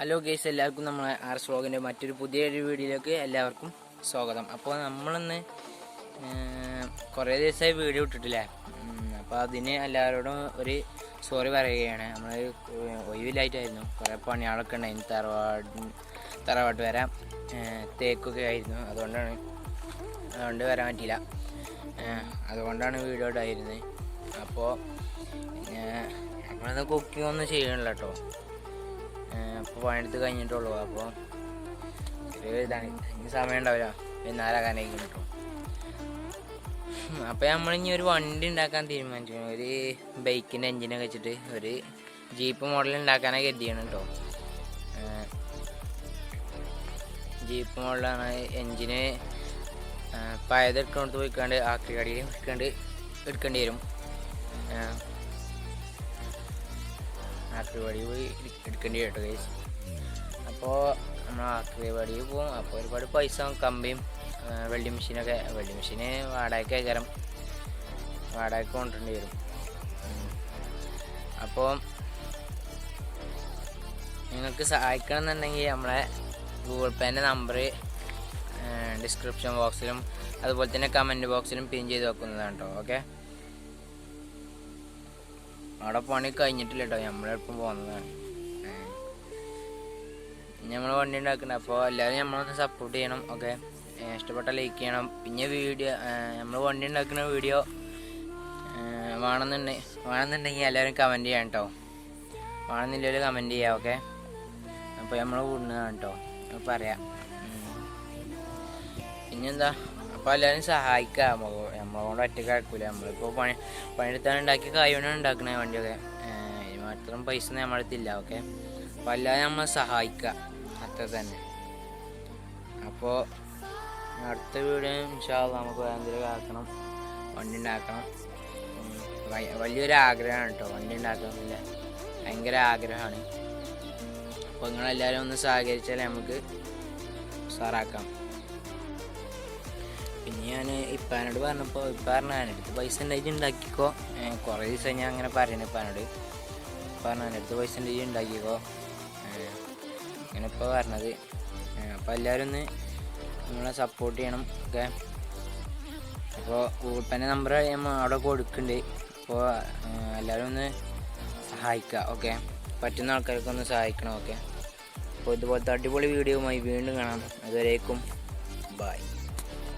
Hello guys എല്ലാവർക്കും നമ്മളെ R സ്ലോഗിന്റെ മറ്റൊരു പുതിയൊരു വീഡിയോയിലേക്ക് എല്ലാവർക്കും സ്വാഗതം. അപ്പോൾ നമ്മളിന്ന് കുറേ ദിവസമായി വീഡിയോ ഇട്ടിട്ടില്ലേ? അപ്പോൾ അതിന് എല്ലാവരോടും ഒരു സോറി പറയുകയാണ്. നമ്മൾ ഒഴിവിലായിട്ടായിരുന്നു കുറേ പണികളൊക്കെ ഉണ്ടായിരുന്നു. തറവാട് തറവാട്ട് വരാം തേക്കൊക്കെ ആയിരുന്നു. അതുകൊണ്ടാണ് അതുകൊണ്ട് വരാൻ പറ്റിയില്ല. അതുകൊണ്ടാണ് വീഡിയോ ഉണ്ടായിരുന്നത് അപ്പോൾ നമ്മളിന്ന് കുക്കിംഗ് ഒന്നും ചെയ്യണില്ല കേട്ടോ. അപ്പോൾ പണിയെടുത്ത് കഴിഞ്ഞിട്ടുള്ളൂ അപ്പോൾ ഇതാണ്. ഇനി സമയം ഉണ്ടാവില്ല. വൈകുന്നേരമാകാനായിരിക്കും കേട്ടോ അപ്പോൾ നമ്മളിനി ഒരു വണ്ടി ഉണ്ടാക്കാൻ തീരുമാനിച്ചു. ഒരു ബൈക്കിന്റെ എഞ്ചിനൊക്കെ വെച്ചിട്ട് ഒരു ജീപ്പ് മോഡൽ ഉണ്ടാക്കാനൊക്കെ കരുതിയാണ് കേട്ടോ. ജീപ്പ് മോഡലാണ് എഞ്ചിന് പഴയത് എടുക്കണത്ത് പോയിക്കാണ്ട് ആക്രി കടയിൽ എടുക്കാണ്ട് എടുക്കേണ്ടി വരും ആക്രി പടി പോയി എടു- എടുക്കേണ്ടി കേട്ടോ ഗൈസ് അപ്പോൾ നമ്മൾ ആക്രിവാടി പോകും. അപ്പോൾ ഒരുപാട് പൈസ. കമ്പിയും വെൽഡിംഗ് മെഷീനൊക്കെ വെൽഡിങ് മെഷീന് വാടകയ്ക്ക് കയറും വാടകയ്ക്ക് കൊണ്ടുവരേണ്ടി വരും. അപ്പോൾ നിങ്ങൾക്ക് സഹായിക്കണം എന്നുണ്ടെങ്കിൽ നമ്മളെ ഗൂഗിൾ പേന്റെ നമ്പർ ഡിസ്ക്രിപ്ഷൻ ബോക്സിലും അതുപോലെ തന്നെ കമന്റ് ബോക്സിലും പിൻ ചെയ്ത് വെക്കുന്നതാണ് കേട്ടോ. ഓക്കെ? അവിടെ പണി കഴിഞ്ഞിട്ടില്ല കേട്ടോ നമ്മളെപ്പം പോകുന്നതാണ് നമ്മൾ വണ്ടി ഉണ്ടാക്കുന്നത് അപ്പോൾ എല്ലാവരും നമ്മളൊന്ന് സപ്പോർട്ട് ചെയ്യണം ഓക്കെ ഇഷ്ടപ്പെട്ട ലൈക്ക് ചെയ്യണം. പിന്നെ വീഡിയോ നമ്മൾ വണ്ടി ഉണ്ടാക്കുന്ന വീഡിയോ വേണമെന്നുണ്ടെ വേണമെന്നുണ്ടെങ്കിൽ എല്ലാവരും കമന്റ് ചെയ്യാം കേട്ടോ വേണമെന്നില്ലൊരു കമന്റ് ചെയ്യാം ഓക്കെ അപ്പോൾ നമ്മൾ കൂടുന്നതാണ് കേട്ടോ പറയാം. പിന്നെന്താ? അപ്പോൾ എല്ലാവരും സഹായിക്കാം നമ്മളെ കൊണ്ട് ഒറ്റയ്ക്ക് ആക്കൂല നമ്മളിപ്പോൾ പണി പണിയെടുത്താണ് ഉണ്ടാക്കി കായോണ്ടാണ് ഉണ്ടാക്കണേ വണ്ടിയൊക്കെ. ഇനി മാത്രം പൈസ അടുത്തില്ല ഓക്കെ? അപ്പോൾ അല്ലാതെ നമ്മൾ സഹായിക്കുക അത്ര തന്നെ. അപ്പോൾ അടുത്ത വീഡിയോ ഇൻഷാല്ല നമുക്ക് എന്തെങ്കിലും ആക്കണം. വണ്ടി ഉണ്ടാക്കണം. വലിയൊരു ആഗ്രഹമാണ് കേട്ടോ വണ്ടി ഉണ്ടാക്കണമെന്നില്ല ഭയങ്കര ആഗ്രഹമാണ്. അപ്പോൾ നിങ്ങളെല്ലാവരും ഒന്ന് സഹകരിച്ചാലേ നമുക്ക് ഉസാറാക്കാം. പിന്നെ ഞാൻ ഇപ്പാനോട് പറഞ്ഞപ്പോൾ ഇപ്പം പറഞ്ഞു പൈസ ഉണ്ടായിട്ട് ഉണ്ടാക്കിക്കോ കുറേ ദിവസം ഞാൻ അങ്ങനെ പറയണ ഇപ്പാനോട്. പറഞ്ഞു അടുത്ത് പൈസ ഉണ്ടായിട്ട് ഉണ്ടാക്കിക്കോ അങ്ങനെ ഇപ്പോൾ പറഞ്ഞത്. അപ്പോൾ എല്ലാവരും ഒന്ന് നമ്മളെ സപ്പോർട്ട് ചെയ്യണം ഓക്കെ അപ്പോൾ ഗൂഗിൾ പേന്റെ നമ്പർ നമ്മൾ അവിടെ കൊടുക്കുന്നുണ്ട് അപ്പോൾ എല്ലാവരും ഒന്ന് സഹായിക്കുക ഓക്കെ പറ്റുന്ന ആൾക്കാർക്ക് ഒന്ന് സഹായിക്കണം ഓക്കെ അപ്പോൾ ഇതുപോലത്തെ അടിപൊളി വീഡിയോയുമായി വീണ്ടും കാണാം. അതുവരേക്കും ബൈ